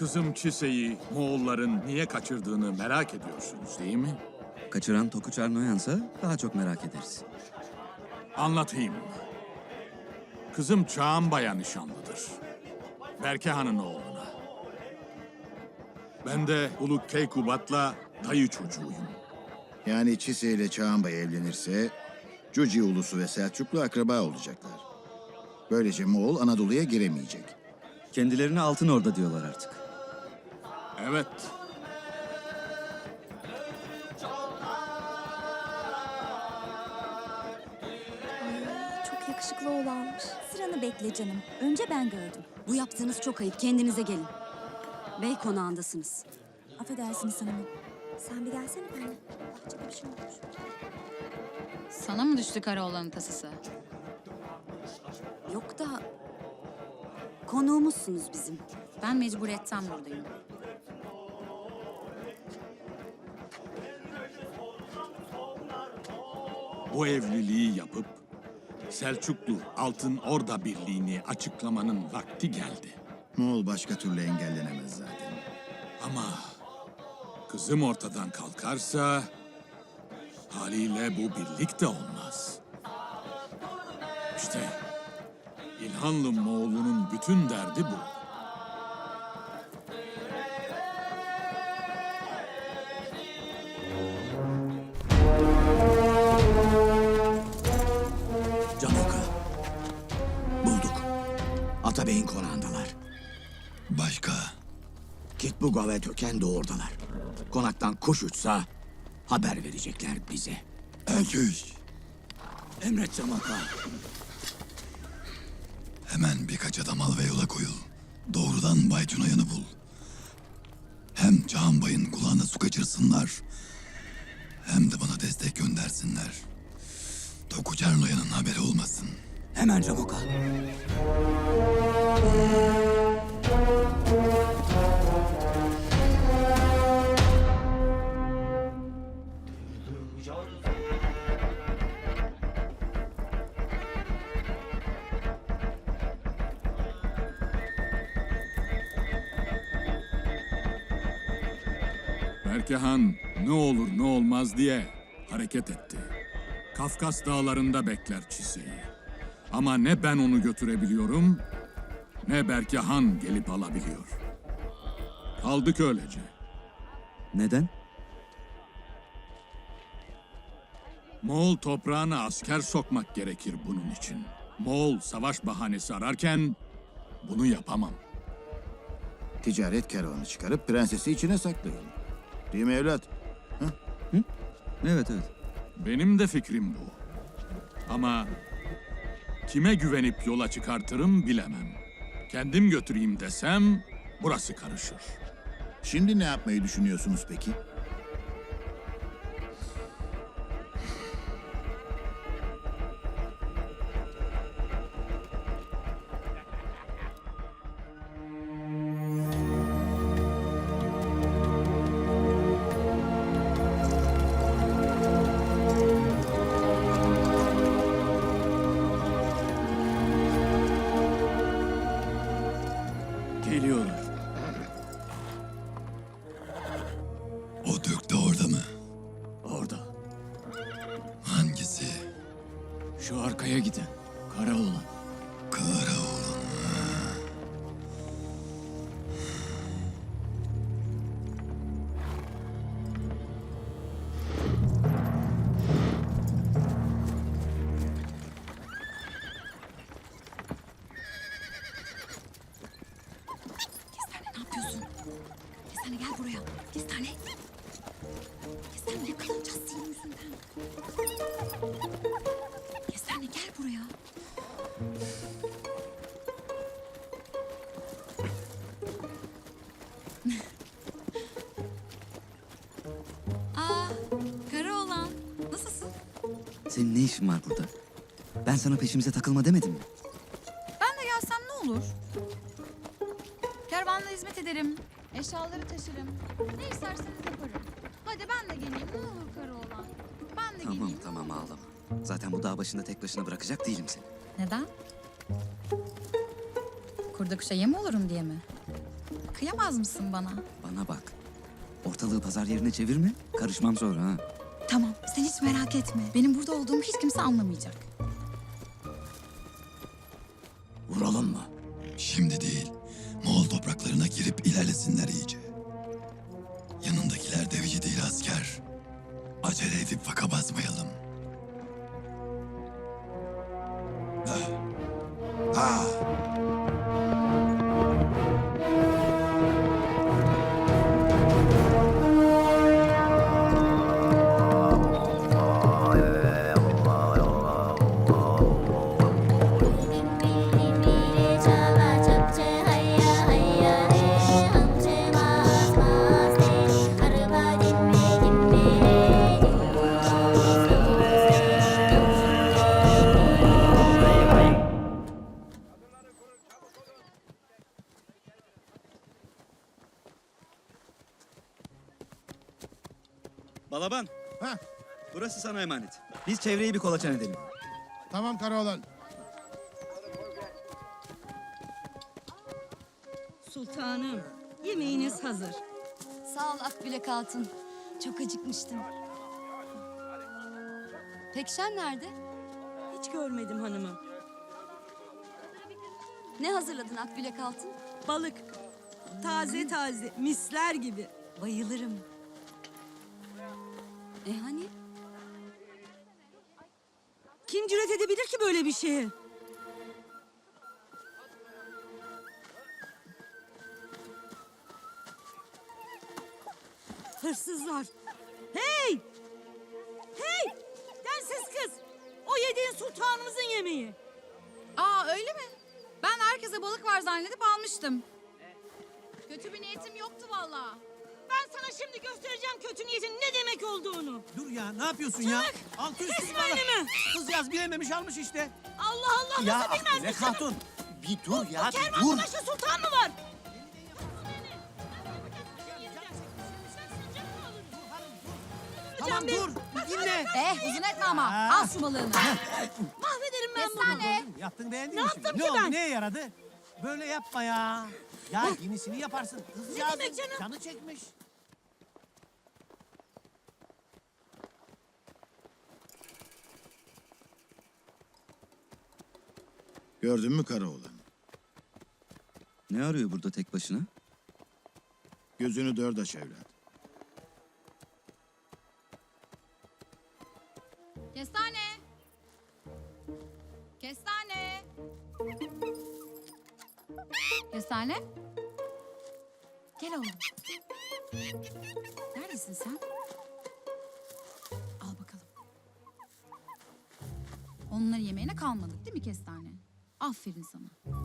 Kızım Çise'yi Moğolların niye kaçırdığını merak ediyorsunuz değil mi? Kaçıran Tokuçar Noyan'sa daha çok merak ederiz. Anlatayım. Kızım Çağanbay'a nişanlıdır. Berke Han'ın oğluna. Ben de Uluk Keykubat'la dayı çocuğuyum. Yani Çise ile Çağanbay evlenirse Cuci ulusu ve Selçuklu akraba olacaklar. Böylece Moğol Anadolu'ya giremeyecek. Kendilerine Altın Orda diyorlar artık. Evet, Ay, çok yakışıklı oğlanmış. Sıranı bekle canım. Önce ben gördüm. Bu yaptığınız çok ayıp. Kendinize gelin. Bey konağındasınız. Affedersiniz hanımım. Sen bir gelsene benimle. Bahçede bir şey olmuş. Sana mı düştü Karaoğlan'ın tasası? Yok da konuğumuzsunuz bizim. Ben mecburiyetten buradayım. Bu evliliği yapıp Selçuklu Altın Orda Birliği'ni açıklamanın vakti geldi. Moğol başka türlü engellenemez zaten. Ama kızım ortadan kalkarsa haliyle bu birlik de olmaz. İşte İlhanlı Moğolunun bütün derdi bu. Başka? Kitbuga ve Töken de oradalar. Konaktan kuş uçsa haber verecekler bize. Öküz. Emret Camoka. Hemen birkaç adam al ve yola koyul. Doğrudan Bay Tunayan'ı bul. Hem Çağan Bay'ın kulağına su kaçırsınlar. Hem de bana destek göndersinler. Dokuçar Noyan'ın haberi olmasın. Hemen Camoka. Berke Han ne olur ne olmaz diye hareket etti. Kafkas dağlarında bekler Çise'yi. Ama ne ben onu götürebiliyorum ne Berke Han gelip alabiliyor. Kaldık öylece. Neden? Moğol toprağına asker sokmak gerekir bunun için. Moğol savaş bahanesi ararken bunu yapamam. Ticaret kervanı çıkarıp prensesi içine saklayalım. Değil mi evlat? Evet evet. Benim de fikrim bu. Ama kime güvenip yola çıkartırım bilemem. Kendim götüreyim desem burası karışır. Şimdi ne yapmayı düşünüyorsunuz peki? geliyorum. Yapıyorsun? Kestane gel buraya. Kestane. Kestane yakalanacağız senin yüzünden. Kestane gel buraya. Aa, Karaoğlan. Nasılsın? Senin ne işin var burada? Ben sana peşimize takılma demedim mi? Eşyaları taşırım. Ne isterseniz yaparım. Hadi ben de geleyim ne olur Karaoğlan. Ben de Tamam geleyim. tamam ağlama. Zaten bu dağ başında tek başına bırakacak değilim seni. Neden? Kurda kuşa yem olurum diye mi? Kıyamaz mısın bana? Bana bak. Ortalığı pazar yerine çevirme. Karışmam sonra ha. Tamam, sen hiç merak etme. Benim burada olduğumu hiç kimse anlamayacak. Vuralım mı? Şimdi değil. Topraklarına girip ilerlesinler iyice. Yanındakiler deveci değil asker. Acele edip faka basmayalım. Ah. Ah. Balaban. Ha, Burası sana emanet. Biz çevreyi bir kolaçan edelim. tamam Karaoğlan. Sultanım, yemeğiniz hazır. Sağ ol Akbilek Hatun. Çok acıkmıştım. Pekşen nerede? Hiç görmedim hanımım. Ne hazırladın Akbilek Hatun? Balık. Taze taze, misler gibi. Bayılırım. E hani? Kim cüret edebilir ki böyle bir şeye? Hırsızlar. Hey! Hey! Densiz kız! O yediğin sultanımızın yemeği. Aa öyle mi? Ben herkese balık var zannedip almıştım. Kötü bir niyetim yoktu vallahi. Sana şimdi göstereceğim kötü niyetin ne demek olduğunu. Dur ya ne yapıyorsun ya? Altı üstü Kesme balık. elimi. Kızcağız bilememiş almış işte. Allah Allah ya nasıl bilmez Akbilek misin? Hatun. Bir dur ya bir dur. Kervanbaşı sultan mı var? Tamam dur. Bir dinle. Eh uzun etme ama. Ha. Al şu balığını. Mahvederim ben bunu. Kestane. Yaptın beğendin Ne mi şimdi? yaptım Ne ki oldu ben? neye yaradı? Böyle yapma ya. Ya yenisini yaparsın. Kızcağızın demek canım? canı çekmiş. Gördün mü Karaoğlan? Ne arıyor burada tek başına? Gözünü dört aç evlat. Kestane. Kestane. Kestane. Gel oğlum. Neredesin sen? Al bakalım. Onların yemeğine kalmadık değil mi kestane? Aferin sana.